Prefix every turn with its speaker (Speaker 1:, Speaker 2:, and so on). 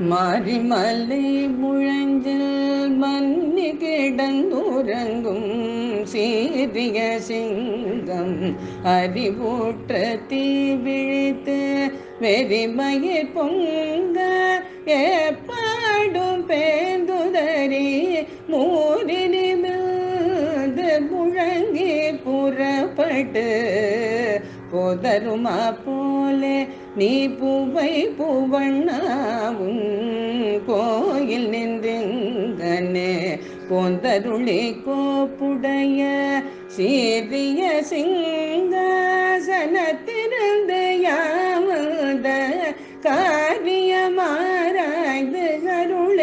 Speaker 1: மறிமலை முழஞ்சில் மன்னி கிடந்துறங்கும் சீரிய சிங்கம் அறிவூற்ற தீ விழித்து வெறிமயிர் பொங்க ஏப்பாடும் பேந்துதறி மூரினி முழங்கி புறப்பட்டு போதருமா போலே நீ பூவை பூவண்ணாவும் கோயில் நின்றெங்கனே போந்தருளி கோப்புடைய சீரிய சிங்காசனத்திருந்து யாமத காரியமாராய்ந்து அருளேலோரெம்பவர்